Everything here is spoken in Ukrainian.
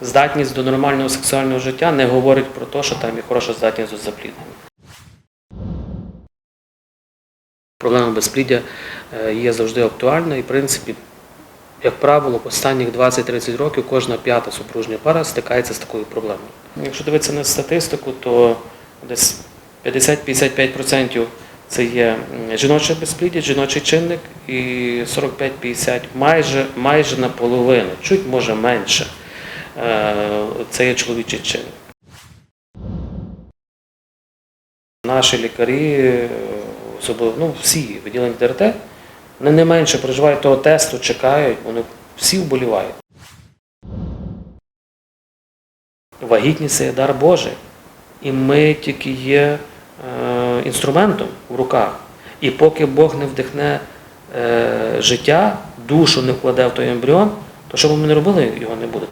Здатність до нормального сексуального життя не говорить про те, що там є хороша здатність до запліднення. Проблема безпліддя е, є завжди актуальна і, в принципі, як правило, останніх 20-30 років кожна п'ята супружня пара стикається з такою проблемою. Якщо дивитися на статистику, то десь 50-55% це є жіноче безпліддя, жіночий чинник, і 45-50 майже, майже наполовину, чуть може менше. Це є чоловічий чинник. Наші лікарі, особливо ну, всі відділення ДРТ, вони не менше переживають того тесту, чекають, вони всі вболівають. Вагітність це є дар Божий. І ми тільки є е, інструментом в руках. І поки Бог не вдихне е, життя, душу не вкладе в той ембріон, то що б ми не робили, його не буде.